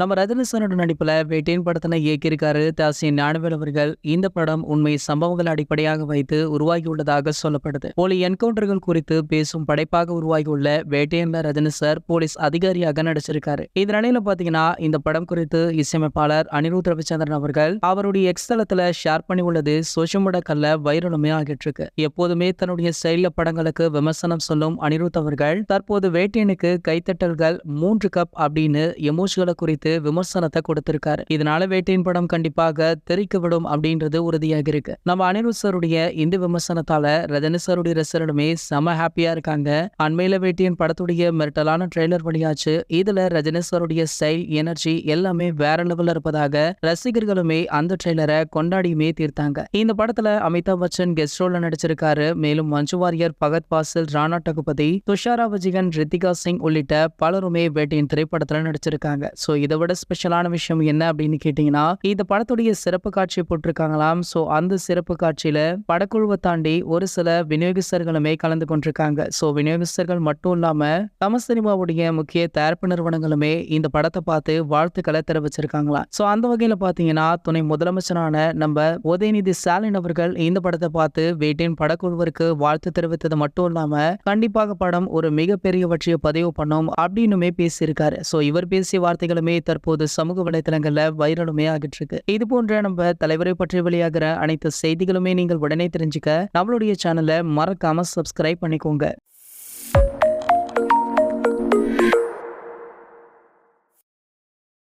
நம்ம ரஜினிசனோட நடிப்பில் நடிப்புல வேட்டையின் படத்தினை இயக்கியிருக்காரு தாசின் ஞானவேல் அவர்கள். இந்த படம் உண்மை சம்பவங்கள் அடிப்படையாக வைத்து உருவாகியுள்ளதாக சொல்லப்படுது. போலி என்கவுண்டர்கள் குறித்து பேசும் படைப்பாக உருவாகியுள்ள வேட்டையன்ல ரஜினி சார் போலீஸ் அதிகாரியாக நடிச்சிருக்காரு. இந்த நிலையில பாத்தீங்கன்னா இந்த படம் குறித்து இசையமைப்பாளர் அனிருத் ரவிச்சந்திரன் அவர்கள் அவருடைய எக்ஸ் தளத்துல ஷேர் பண்ணி உள்ளது சோஷியல் மீடியாக்கள்ல வைரலுமே ஆகிட்டு இருக்கு எப்போதுமே தன்னுடைய செயல படங்களுக்கு விமர்சனம் சொல்லும் அனிருத் அவர்கள் தற்போது வேட்டையனுக்கு கைத்தட்டல்கள் மூன்று கப் அப்படின்னு எமோஷன்களை குறித்து விமர்சனத்தை கொடுத்திருக்காரு. இதனால வேட்டையின் படம் கண்டிப்பாக தெரிக்க விடும் அப்படின்றது உறுதியாக இருக்கு. நம்ம அனிருத் சாருடைய இந்த விமர்சனத்தால ரஜினி சாருடைய ரசிகருமே செம ஹாப்பியா இருக்காங்க. அண்மையில வேட்டையின் படத்துடைய மிரட்டலான ட்ரெய்லர் வழியாச்சு. இதுல ரஜினி சாருடைய ஸ்டைல் எனர்ஜி எல்லாமே வேற லெவல்ல இருப்பதாக ரசிகர்களுமே அந்த ட்ரெய்லரை கொண்டாடியுமே தீர்த்தாங்க. இந்த படத்துல அமிதாப் பச்சன் கெஸ்ட் ரோல்ல நடிச்சிருக்காரு. மேலும் மஞ்சு வாரியர் பகத் பாசில் ராணா டகுபதி துஷாரா விஜயன் ரித்திகா சிங் உள்ளிட்ட பலருமே வேட்டையின் திரைப்படத்துல நடிச்சிருக்காங்க. சோ இதை இதை விட ஸ்பெஷலான விஷயம் என்ன அப்படின்னு கேட்டீங்கன்னா இந்த படத்துடைய சிறப்பு காட்சி போட்டிருக்காங்களாம். சோ அந்த சிறப்பு காட்சியில படக்குழுவை தாண்டி ஒரு சில விநியோகஸ்தர்களுமே கலந்து கொண்டிருக்காங்க. சோ விநியோகஸ்தர்கள் மட்டும் இல்லாம தமிழ் சினிமாவுடைய முக்கிய தயாரிப்பு நிறுவனங்களுமே இந்த படத்தை பார்த்து வாழ்த்துக்களை தெரிவிச்சிருக்காங்களாம். சோ அந்த வகையில பாத்தீங்கன்னா துணை முதலமைச்சரான நம்ம உதயநிதி ஸ்டாலின் அவர்கள் இந்த படத்தை பார்த்து வீட்டின் படக்குழுவிற்கு வாழ்த்து தெரிவித்தது மட்டும் இல்லாம கண்டிப்பாக படம் ஒரு மிகப்பெரியவற்றை பதிவு பண்ணும் அப்படின்னுமே பேசியிருக்காரு. சோ இவர் பேசிய வார்த்தைகளுமே தற்போது சமூக வலைதளங்கள்ல வைரலுமே ஆகிட்டு இருக்கு இது போன்ற நம்ம தலைவரை பற்றி வெளியாகிற அனைத்து செய்திகளுமே நீங்கள் உடனே தெரிஞ்சுக்க நம்மளுடைய சேனலை மறக்காம சப்ஸ்கிரைப் பண்ணிக்கோங்க.